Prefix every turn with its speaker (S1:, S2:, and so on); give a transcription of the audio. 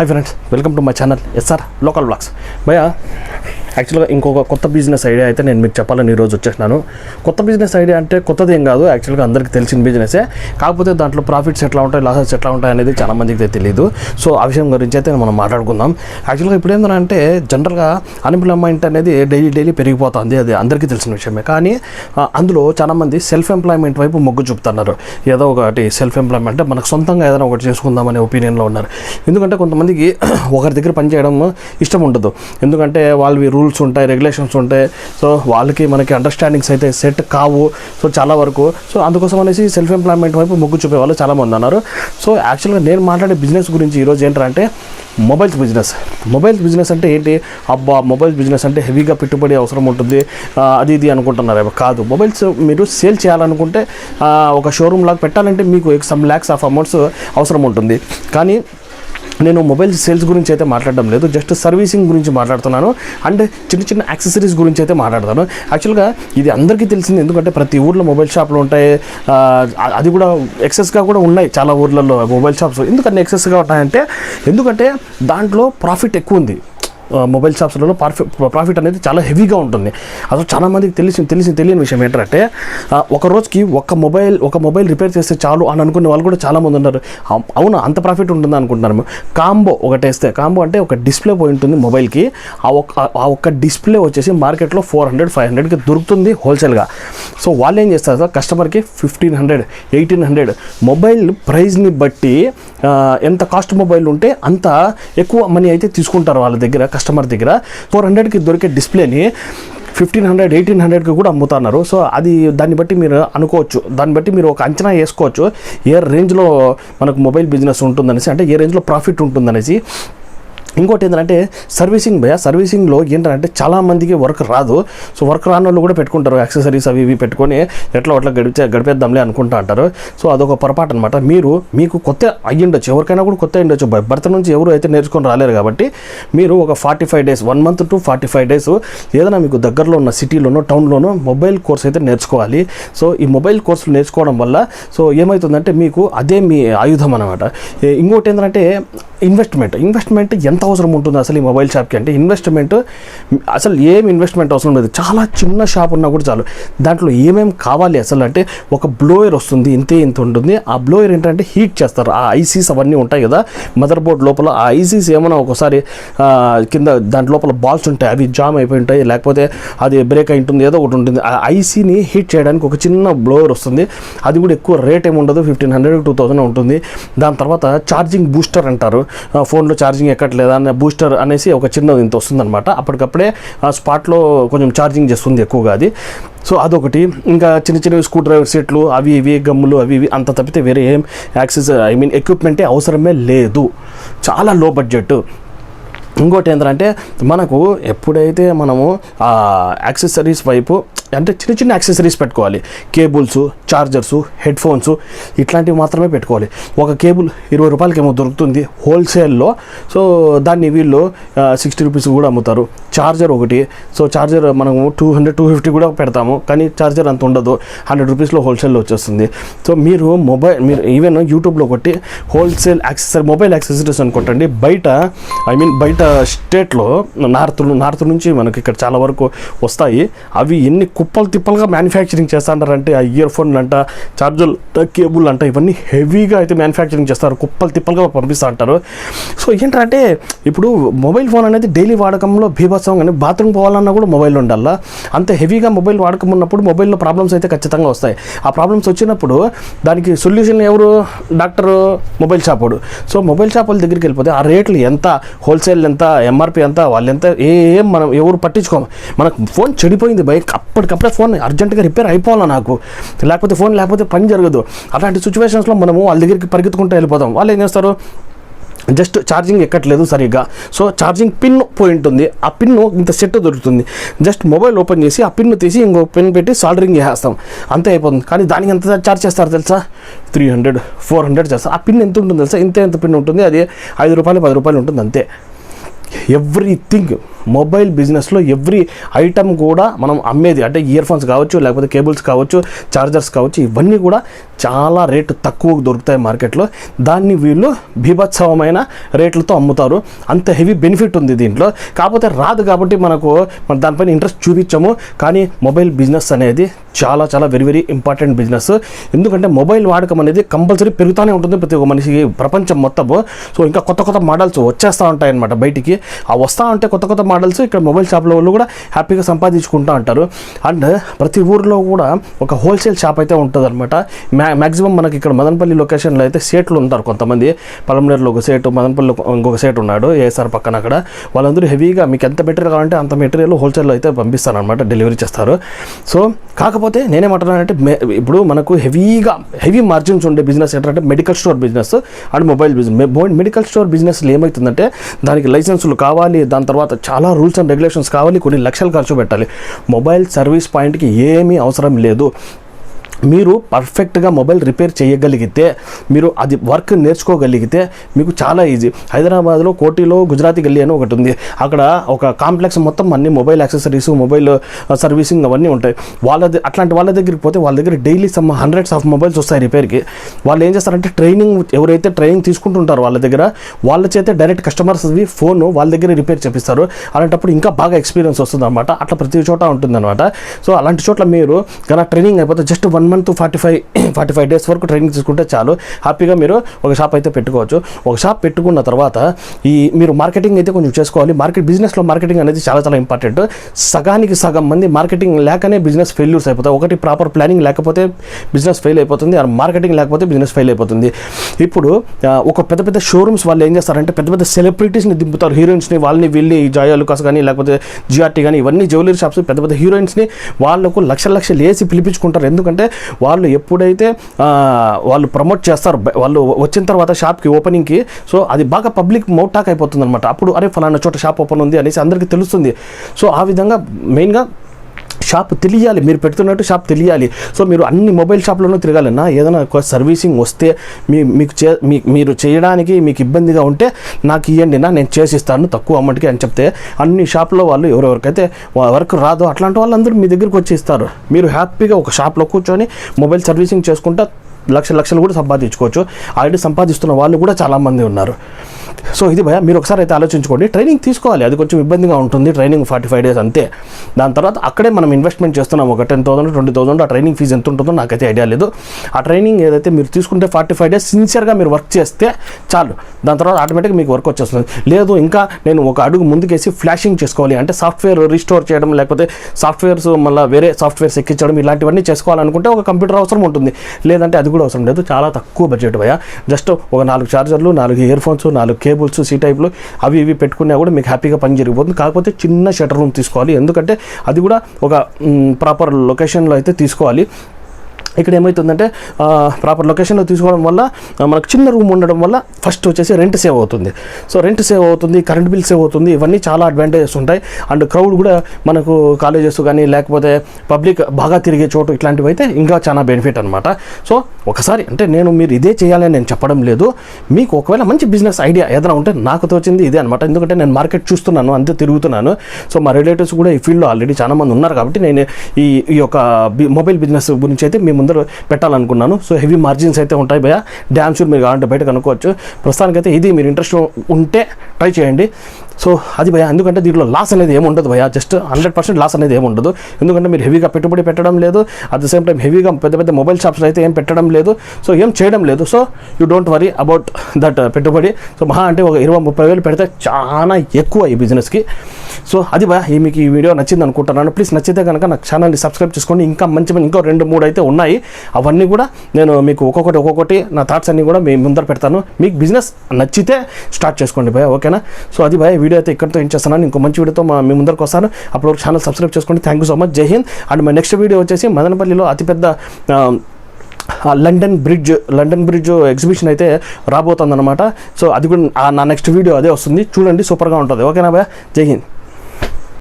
S1: Hi friends welcome to my channel SR local blogs. భయ యాక్చువల్గా ఇంకొక కొత్త బిజినెస్ ఐడియా అయితే నేను మీకు చెప్పాలని ఈరోజు వచ్చేసినాను. కొత్త బిజినెస్ ఐడియా అంటే కొత్తది ఏం కాదు యాక్చువల్గా అందరికీ తెలిసిన బిజినెసే కాకపోతే దాంట్లో ప్రాఫిట్స్ ఎట్లా ఉంటాయి లాసెస్ ఎట్లా ఉంటాయి అనేది చాలా మందికి తెలియదు సో ఆ విషయం గురించి అయితే మనం మాట్లాడుకుందాం. యాక్చువల్గా ఇప్పుడు ఏంటంటే జనరల్గా అన్ఎంప్లాయ్మెంట్ అనేది డైలీ డైలీ పెరిగిపోతుంది. అది అందరికీ తెలిసిన విషయమే. కానీ అందులో చాలామంది సెల్ఫ్ ఎంప్లాయ్మెంట్ వైపు మొగ్గు చూపుతున్నారు. ఏదో ఒకటి సెల్ఫ్ ఎంప్లాయ్మెంట్ అంటే మనకు సొంతంగా ఏదైనా ఒకటి చేసుకుందామనే ఒపీనియన్లో ఉన్నారు. ఎందుకంటే కొంతమందికి ఒకరి దగ్గర పనిచేయడం ఇష్టం ఉండదు. ఎందుకంటే వాళ్ళు రూల్స్ ఉంటాయి రెగ్యులేషన్స్ ఉంటాయి. సో వాళ్ళకి మనకి అండర్స్టాండింగ్స్ అయితే సెట్ కావు. సో చాలా వరకు సో అందుకోసం అనేసి సెల్ఫ్ ఎంప్లాయ్మెంట్ వైపు మొగ్గు చూపే వాళ్ళు చాలామంది ఉన్నారు. సో యాక్చువల్గా నేను మాట్లాడే బిజినెస్ గురించి ఈరోజు ఏంటంటే మొబైల్స్ బిజినెస్ మొబైల్స్ బిజినెస్ అంటే ఏంటి? అబ్బా మొబైల్ బిజినెస్ అంటే హెవీగా పెట్టుబడి అవసరం ఉంటుంది. అది ఇది అనుకుంటున్నారు. కాదు మొబైల్స్ మీరు సేల్ చేయాలనుకుంటే ఒక షోరూమ్ లాగా పెట్టాలంటే మీకు సమ్ ల్యాక్స్ ఆఫ్ అమౌంట్స్ అవసరం ఉంటుంది. కానీ నేను మొబైల్ సేల్స్ గురించి అయితే మాట్లాడడం లేదు జస్ట్ సర్వీసింగ్ గురించి మాట్లాడుతున్నాను అండ్ చిన్న చిన్న యాక్సెసరీస్ గురించి అయితే మాట్లాడతాను. యాక్చువల్గా ఇది అందరికీ తెలిసింది ఎందుకంటే ప్రతి ఊర్లో మొబైల్ షాప్లు ఉంటాయి అది కూడా ఎక్సెస్గా కూడా ఉన్నాయి చాలా ఊర్లలో మొబైల్ షాప్స్. ఎందుకంటే ఎక్సెస్గా ఉంటాయంటే ఎందుకంటే దాంట్లో ప్రాఫిట్ ఎక్కువ ఉంది. మొబైల్ షాప్స్లలో ప్రాఫిట్ ప్రాఫిట్ అనేది చాలా హెవీగా ఉంటుంది. అసలు చాలామందికి తెలిసి తెలిసి తెలియని విషయం ఏంటంటే ఒక రోజుకి ఒక మొబైల్ ఒక మొబైల్ రిపేర్ చేస్తే చాలు అని అనుకునే వాళ్ళు కూడా చాలామంది ఉన్నారు. అవును అంత ప్రాఫిట్ ఉంటుంది అనుకుంటున్నాము కాంబో ఒకటి వేస్తే కాంబో అంటే ఒక డిస్ప్లే పోయి ఉంటుంది మొబైల్కి. ఆ ఒక్క ఆ ఒక్క డిస్ప్లే వచ్చేసి మార్కెట్లో ఫోర్ హండ్రెడ్ ఫైవ్ హండ్రెడ్కి దొరుకుతుంది హోల్సేల్గా. సో వాళ్ళు ఏం చేస్తారు సార్ కస్టమర్కి fifteen hundred eighteen hundred mobile ప్రైస్ని బట్టి ఎంత కాస్ట్ మొబైల్ ఉంటే అంత ఎక్కువ మనీ అయితే తీసుకుంటారు వాళ్ళ దగ్గర. కస్టమర్ దగ్గర. ఫోర్ హండ్రెడ్కి దొరికే డిస్ప్లేని ఫిఫ్టీన్ హండ్రెడ్ ఎయిటీన్ హండ్రెడ్కి కూడా అమ్ముతున్నారు. సో అది దాన్ని బట్టి మీరు అనుకోవచ్చు. దాన్ని బట్టి మీరు ఒక అంచనా వేసుకోవచ్చు. ఏ రేంజ్లో మనకు మొబైల్ బిజినెస్ ఉంటుందనేసి అంటే ఏ రేంజ్లో ప్రాఫిట్ ఉంటుందనేసి. ఇంకోటి ఏంటంటే సర్వీసింగ్ భయ సర్వీసింగ్లో ఏంటంటే చాలామందికి వర్క్ రాదు. సో వర్క్ రాని వాళ్ళు కూడా పెట్టుకుంటారు. యాక్సెసరీస్ అవి ఇవి పెట్టుకొని ఎట్లా అట్లా గడిపే గడిపేద్దాంలే అనుకుంటా అంటారు సో అదొక పొరపాటు అనమాట మీరు మీకు కొత్త అయ్యిండొచ్చు ఎవరికైనా కూడా కొత్త అయ్యిండొచ్చు భర్త నుంచి ఎవరు అయితే నేర్చుకొని రాలేరు కాబట్టి మీరు ఒక forty five days one month to forty five days ఏదైనా మీకు దగ్గరలో ఉన్న సిటీలోనో టౌన్లోనో మొబైల్ కోర్స్ అయితే నేర్చుకోవాలి. సో ఈ మొబైల్ కోర్సులు నేర్చుకోవడం వల్ల సో ఏమవుతుందంటే మీకు అదే మీ ఆయుధం అనమాట ఇంకోటి ఏంటంటే ఇన్వెస్ట్మెంట్ ఇన్వెస్ట్మెంట్ ఎంత అవసరం ఉంటుంది అసలు ఈ మొబైల్ షాప్కి అంటే ఇన్వెస్ట్మెంట్ అసలు ఏం ఇన్వెస్ట్మెంట్ అవసరం లేదు. చాలా చిన్న షాప్ ఉన్నా కూడా చాలు. దాంట్లో ఏమేమి కావాలి అసలు అంటే ఒక బ్లోయర్ వస్తుంది ఇంతే ఇంత ఉంటుంది. ఆ బ్లోయర్ ఏంటంటే హీట్ చేస్తారు. ఆ ఐసీస్ అవన్నీ ఉంటాయి కదా మదర్ బోర్డ్ లోపల ఆ ఐసీస్ ఏమైనా ఒకసారి కింద దాంట్ లోపల బాల్స్ ఉంటాయి. అవి జామ్ అయిపోయి ఉంటాయి. లేకపోతే అది బ్రేక్ అయి ఉంటుంది ఏదో ఒకటి ఉంటుంది. ఆ ఐసీని హీట్ చేయడానికి ఒక చిన్న బ్లోయర్ వస్తుంది. అది కూడా ఎక్కువ రేట్ ఏమి ఉండదు. ఫిఫ్టీన్ హండ్రెడ్ టూ థౌసండ్ ఉంటుంది. దాని తర్వాత ఛార్జింగ్ బూస్టర్ అంటారు. ఫోన్లో ఛార్జింగ్ ఎక్కట్లేదా అనే బూస్టర్ అనేసి ఒక చిన్నది ఇంత వస్తుందన్నమాట. అప్పటికప్పుడే ఆ స్పాట్లో కొంచెం ఛార్జింగ్ చేస్తుంది ఎక్కువగా అది. సో అదొకటి. ఇంకా చిన్న చిన్న స్క్రూ డ్రైవర్ సెట్లు అవి ఇవి గమ్ములు అవి ఇవి అంత తప్పితే వేరే ఏం యాక్సెస్ ఐ మీన్ ఎక్విప్మెంటే అవసరమే లేదు. చాలా లో బడ్జెట్. ఇంకోటి ఏంటంటే మనకు ఎప్పుడైతే మనము యాక్సెసరీస్ వైపు అంటే చిన్న చిన్న యాక్సెసరీస్ పెట్టుకోవాలి. కేబుల్స్ చార్జర్స్ హెడ్ ఫోన్స్ ఇట్లాంటివి మాత్రమే పెట్టుకోవాలి. ఒక కేబుల్ ఇరవై రూపాయలకేమో దొరుకుతుంది హోల్సేల్లో సో దాన్ని వీళ్ళు సిక్స్టీ రూపీస్ కూడా అమ్ముతారు. చార్జర్ ఒకటి. సో చార్జర్ మనము టూ హండ్రెడ్ టూ ఫిఫ్టీ కూడా పెడతాము. కానీ చార్జర్ అంత ఉండదు. హండ్రెడ్ రూపీస్లో హోల్సేల్లో వచ్చేస్తుంది. సో మీరు మొబైల్ మీరు ఈవెన్ యూట్యూబ్లో ఒకటి హోల్సేల్ యాక్సెసరీ మొబైల్ యాక్సెసరీస్ అనుకుంటండి. బయట ఐ మీన్ బయట స్టేట్లో నార్త్ నార్త్ నుంచి మనకి ఇక్కడ చాలా వరకు వస్తాయి. అవి ఎన్ని కుప్పలు తిప్పలుగా మ్యానుఫ్యాక్చరింగ్ చేస్తాంటారంటే ఆ ఇయర్ ఫోన్ అంట చార్జర్ కేబుల్ అంట ఇవన్నీ హెవీగా అయితే మ్యానుఫ్యాక్చరింగ్ చేస్తారు. కుప్పలు తిప్పలుగా పంపిస్తూ అంటారు సో ఏంటంటే ఇప్పుడు మొబైల్ ఫోన్ అనేది డైలీ వాడకంలో బీభత్సం కానీ బాత్రూమ్ పోవాలన్నా కూడా మొబైల్ ఉండాలా అంత హెవీగా మొబైల్ వాడకం ఉన్నప్పుడు మొబైల్లో ప్రాబ్లమ్స్ అయితే ఖచ్చితంగా వస్తాయి. ఆ ప్రాబ్లమ్స్ వచ్చినప్పుడు దానికి సొల్యూషన్ ఎవరు? డాక్టర్ మొబైల్ షాప్ వాడు. సో మొబైల్ షాప్ వాళ్ళ దగ్గరికి వెళ్ళిపోతే ఆ రేట్లు ఎంత హోల్సేల్ ఎంత ఎంఆర్పి ఎంత వాళ్ళు ఎంత ఏం మనం ఎవరు పట్టించుకోము మనకు ఫోన్ చెడిపోయింది బైక్ అప్పటికప్పుడే ఫోన్ అర్జెంటుగా రిపేర్ అయిపోవాలా నాకు? లేకపోతే ఫోన్ లేకపోతే పని జరగదు. అలాంటి సిచ్యువేషన్స్లో మనము వాళ్ళ దగ్గరికి పరిగెత్తుకుంటూ వెళ్ళిపోతాం. వాళ్ళు ఏం చేస్తారు? జస్ట్ ఛార్జింగ్ ఎక్కట్లేదు సరిగ్గా. సో ఛార్జింగ్ పిన్ పోయి ఉంటుంది. ఆ పిన్ ఇంత సెట్ దొరుకుతుంది. జస్ట్ మొబైల్ ఓపెన్ చేసి ఆ పిన్ను తీసి ఇంకో పిన్ పెట్టి సాల్డరింగ్ చేసేస్తాం. అంతే అయిపోతుంది. కానీ దానికి ఎంత ఛార్జ్ చేస్తారు తెలుసా? త్రీ హండ్రెడ్ ఫోర్ హండ్రెడ్ చేస్తారు. ఆ పిన్ ఎంత ఉంటుంది తెలుసా? ఇంత ఎంత పిన్ ఉంటుంది? అది ఐదు రూపాయలు పది రూపాయలు ఉంటుంది. అంతే. ఎవ్రీథింగ్ మొబైల్ బిజినెస్లో ఎవ్రీ ఐటమ్ కూడా మనం అమ్మేది. అంటే ఇయర్ ఫోన్స్ కావచ్చు లేకపోతే కేబుల్స్ కావచ్చు చార్జర్స్ కావచ్చు ఇవన్నీ కూడా చాలా రేటు తక్కువ దొరుకుతాయి మార్కెట్లో. దాన్ని వీళ్ళు బీభత్సవమైన రేట్లతో అమ్ముతారు. అంత హెవీ బెనిఫిట్ ఉంది దీంట్లో. కాకపోతే రాదు కాబట్టి మనకు మన దానిపైన ఇంట్రెస్ట్ చూపించము. కానీ మొబైల్ బిజినెస్ అనేది చాలా చాలా వెరీ వెరీ ఇంపార్టెంట్ బిజినెస్ ఎందుకంటే మొబైల్ వాడకం అనేది కంపల్సరీ పెరుగుతూనే ఉంటుంది ప్రతి ఒక్క మనిషికి ప్రపంచం మొత్తము సో ఇంకా కొత్త కొత్త మోడల్స్ వచ్చేస్తూ ఉంటాయి అనమాట బయటికి. ఆ వస్తూ ఉంటే కొత్త కొత్త మోడల్స్ ఇక్కడ మొబైల్ షాప్ల వాళ్ళు కూడా హ్యాపీగా సంపాదించుకుంటూ ఉంటారు. అండ్ ప్రతి ఊర్లో కూడా ఒక హోల్సేల్ షాప్ అయితే ఉంటుంది అనమాట మ్యా మ్యాక్సిమం మనకి ఇక్కడ మదనపల్లి లొకేషన్లో అయితే సేట్లు ఉంటారు కొంతమంది. పలమనేరులో ఒక సేటు మదనపల్లిలో ఇంకొక సేటు ఉన్నాడు ఏఎస్ఆర్ పక్కన అక్కడ. వాళ్ళందరూ హెవీగా మీకు ఎంత మెటీరియల్ కావాలంటే అంత మెటీరియల్ హోల్సేల్లో అయితే పంపిస్తారు అనమాట డెలివరీ చేస్తారు. సో కాకపోతే నేనేమంటున్నానంటే మే- ఇప్పుడు మనకు హెవీగా హెవీ మార్జిన్స్ ఉండే బిజినెస్ ఏంటంటే medical store business and mobile business medical store బిజినెస్లో ఏమవుతుందంటే దానికి లైసెన్సులు కావాలి దాని తర్వాత చాలా రూల్స్ అండ్ రెగ్యులేషన్స్ కావాలి కొన్ని లక్షలు ఖర్చు పెట్టాలి. మొబైల్ సర్వీస్ పాయింట్కి ఏమీ అవసరం లేదు. మీరు పర్ఫెక్ట్గా మొబైల్ రిపేర్ చేయగలిగితే మీరు అది వర్క్ నేర్చుకోగలిగితే మీకు చాలా ఈజీ హైదరాబాద్లో కోటిలో గుజరాతీ గల్లీ అని ఒకటి ఉంది. అక్కడ ఒక కాంప్లెక్స్ మొత్తం అన్ని మొబైల్ యాక్సెసరీస్ మొబైల్ సర్వీసింగ్ అవన్నీ ఉంటాయి. వాళ్ళ అట్లాంటి వాళ్ళ దగ్గరికి పోతే వాళ్ళ దగ్గర daily some hundreds of mobiles వస్తాయి రిపేర్కి వాళ్ళు ఏం చేస్తారంటే ట్రైనింగ్ ఎవరైతే ట్రైనింగ్ తీసుకుంటుంటారో వాళ్ళ దగ్గర వాళ్ళ చేతే డైరెక్ట్ కస్టమర్స్ ఫోన్ వాళ్ళ దగ్గర రిపేర్ చేపిస్తారు. అలాంటప్పుడు ఇంకా బాగా ఎక్స్పీరియన్స్ వస్తుంది అనమాట అట్లా ప్రతి చోట ఉంటుందన్నమాట. సో అలాంటి చోట్ల మీరు కదా ట్రైనింగ్ అయిపోతే just one month forty five forty five days వరకు ట్రైనింగ్ తీసుకుంటే చాలు. హ్యాపీగా మీరు ఒక షాప్ అయితే పెట్టుకోవచ్చు. ఒక షాప్ పెట్టుకున్న తర్వాత ఈ మీరు మార్కెటింగ్ అయితే కొంచెం చేసుకోవాలి. మార్కెట్ బిజినెస్లో మార్కెటింగ్ అనేది చాలా చాలా ఇంపార్టెంట్ సగానికి సగం మంది మార్కెటింగ్ లేకనే బిజినెస్ ఫెయిల్యూర్స్ అయిపోతాయి. ఒకటి ప్రాపర్ ప్లానింగ్ లేకపోతే బిజినెస్ ఫెయిల్ అయిపోతుంది. ఆ మార్కెటింగ్ లేకపోతే బిజినెస్ ఫెయిల్ అయిపోతుంది. ఇప్పుడు ఒక పెద్ద పెద్ద షోరూమ్స్ వాళ్ళు ఏం చేస్తారంటే పెద్ద పెద్ద సెలబ్రిటీస్ని దింపుతారు. హీరోయిన్స్ని వాళ్ళని వెళ్ళి జాయా లుకాస్ కానీ లేకపోతే జిఆర్టీ కానీ ఇవన్నీ జ్యువెలరీ షాప్స్ పెద్ద పెద్ద హీరోయిన్స్ని వాళ్ళకు లక్షల లక్షలు వేసి పిలిపించుకుంటారు. ఎందుకంటే వాళ్ళు ఎప్పుడైతే వాళ్ళు ప్రమోట్ చేస్తారు వాళ్ళు వచ్చిన తర్వాత షాప్కి ఓపెనింగ్కి సో అది బాగా పబ్లిక్ మౌటాక్ అయిపోతుంది అనమాట అప్పుడు అరే ఫలానా చోట షాప్ ఓపెన్ ఉంది అనేసి అందరికీ తెలుస్తుంది. సో ఆ విధంగా మెయిన్గా షాప్ తెలియాలి. మీరు పెడుతున్నట్టు షాప్ తెలియాలి. సో మీరు అన్ని మొబైల్ షాప్లోనూ తిరగాలన్నా ఏదైనా సర్వీసింగ్ వస్తే మీ మీకు చే మీరు చేయడానికి మీకు ఇబ్బందిగా ఉంటే నాకు ఇవ్వండి నా నేను చేసిస్తాను. తక్కువ అమౌంట్కి అని చెప్తే అన్ని షాప్లో వాళ్ళు ఎవరెవరికైతే వర్క్ రాదో అట్లాంటి వాళ్ళందరూ మీ దగ్గరికి వచ్చి ఇస్తారు. మీరు హ్యాపీగా ఒక షాప్లో కూర్చొని మొబైల్ సర్వీసింగ్ చేసుకుంటా లక్ష లక్షలు కూడా సంపాదించుకోవచ్చు. ఆల్రెడీ సంపాదిస్తున్న వాళ్ళు కూడా చాలామంది ఉన్నారు. సో ఇది భయ మీరు ఒకసారి అయితే ఆలోచించుకోండి. ట్రైనింగ్ తీసుకోవాలి. అది కొంచెం ఇబ్బందిగా ఉంటుంది. ట్రైనింగ్ ఫార్టీ ఫైవ్ డేస్ అంతే. దాని తర్వాత అక్కడే మనం ఇన్వెస్ట్మెంట్ చేస్తున్నాం ఒక టెన్ థౌసండ్ ట్వంటీ థౌసండ్ ఆ ట్రైనింగ్ ఫీజు ఎంత ఉంటుందో నాకైతే ఐడియా లేదు. ఆ ట్రైనింగ్ ఏదైతే మీరు తీసుకుంటే ఫార్టీ ఫైవ్ డేస్ సిన్సియర్గా మీరు వర్క్ చేస్తే చాలు. దాని తర్వాత ఆటోమేటిక్గా మీకు వర్క్ వచ్చేస్తుంది. లేదు ఇంకా నేను ఒక అడుగు ముందుకేసి ఫ్లాషింగ్ చేసుకోవాలి. అంటే సాఫ్ట్వేర్ రీస్టోర్ చేయడం లేకపోతే సాఫ్ట్వేర్స్ మళ్ళీ వేరే సాఫ్ట్వేర్స్ ఎక్కించడం ఇలాంటివన్నీ చేసుకోవాలనుకుంటే ఒక కంప్యూటర్ అవసరం ఉంటుంది. లేదంటే అది కూడా అవసరం లేదు. చాలా తక్కువ బడ్జెట్ భయ. జస్ట్ ఒక నాలుగు చార్జర్లు నాలుగు ఇయర్ ఫోన్స్ నాలుగు టేబుల్స్ సీ టైప్లు అవి ఇవి పెట్టుకున్నా కూడా మీకు హ్యాపీగా పని జరిగిపోతుంది. కాకపోతే చిన్న షటర్ రూమ్ తీసుకోవాలి. ఎందుకంటే అది కూడా ఒక ప్రాపర్ లొకేషన్లో అయితే తీసుకోవాలి. ఇక్కడ ఏమవుతుందంటే ప్రాపర్ లొకేషన్లో తీసుకోవడం వల్ల మనకు చిన్న రూమ్ ఉండడం వల్ల ఫస్ట్ వచ్చేసి రెంట్ సేవ్ అవుతుంది. సో రెంట్ సేవ్ అవుతుంది కరెంట్ బిల్ సేవ్ అవుతుంది ఇవన్నీ చాలా అడ్వాంటేజెస్ ఉంటాయి. అండ్ క్రౌడ్ కూడా మనకు కాలేజెస్ కానీ లేకపోతే పబ్లిక్ బాగా తిరిగే చోటు ఇట్లాంటివి అయితే ఇంకా చాలా బెనిఫిట్ అనమాట సో ఒకసారి అంటే నేను మీరు ఇదే చేయాలని నేను చెప్పడం లేదు. మీకు ఒకవేళ మంచి బిజినెస్ ఐడియా ఏదైనా ఉంటే నాకు తోచింది ఇదే అనమాట ఎందుకంటే నేను మార్కెట్ చూస్తున్నాను అంతే తిరుగుతున్నాను. సో మా రిలేటివ్స్ కూడా ఈ ఫీల్డ్లో ఆల్రెడీ చాలామంది ఉన్నారు కాబట్టి నేను ఈ ఈ యొక్క మొబైల్ బిజినెస్ గురించి అయితే మీ అందరూ పెట్టాలనుకున్నాను. సో హెవీ మార్జిన్స్ అయితే ఉంటాయి భయ డ్యామ్ షూర్ మీరు కావాలంటే బయట కనుక్కోవచ్చు. ప్రస్తుతానికైతే ఇది మీరు ఇంట్రెస్ట్ ఉంటే ట్రై చేయండి. సో అది భయ ఎందుకంటే దీంట్లో లాస్ అనేది ఏముండదు ఉండదు భయ జస్ట్ హండ్రెడ్ పర్సెంట్ లాస్ అనేది ఏముండదు ఎందుకంటే మీరు హెవీగా పెట్టుబడి పెట్టడం లేదు అట్ ద సేమ్ టైం హెవీగా పెద్ద పెద్ద మొబైల్ షాప్స్ అయితే ఏం పెట్టడం లేదు సో ఏం చేయడం లేదు. So you don't worry about that పెట్టుబడి. సో మహా అంటే ఒక ఇరవై ముప్పై వేలు పెడితే చాలా ఎక్కువ ఈ బిజినెస్కి సో అది భయ ఈ మీకు ఈ వీడియో నచ్చింది అనుకుంటున్నాను. ప్లీజ్ నచ్చితే కనుక నాకు ఛానల్ని సబ్స్క్రైబ్ చేసుకోండి. ఇంకా మంచి మంచి ఇంకో రెండు మూడు అయితే ఉన్నాయి. అవన్నీ కూడా నేను మీకు ఒక్కొక్కటి ఒక్కొక్కటి నా థాట్స్ అన్నీ కూడా మీ ముందర పెడతాను. మీకు బిజినెస్ నచ్చితే స్టార్ట్ చేసుకోండి భయ ఓకేనా సో అది భయ వీడియో వీడియో అయితే ఇక్కడితో ఏం చేస్తున్నాను. ఇంకో మంచి వీడియోతో మా మీ ముందరకు వస్తాను. అప్పుడు ఛానల్ సబ్స్క్రైబ్ చేసుకోండి thank you so much Jai Hind. And మా నెక్స్ట్ వీడియో వచ్చేసి మదనపల్లిలో అతిపెద్ద London bridge London bridge exhibition అయితే రాబోతుంది అనమాట సో అది కూడా నా నెక్స్ట్ వీడియో అదే వస్తుంది. చూడండి సూపర్గా ఉంటుంది. ఓకేనా భయ జై హింద్.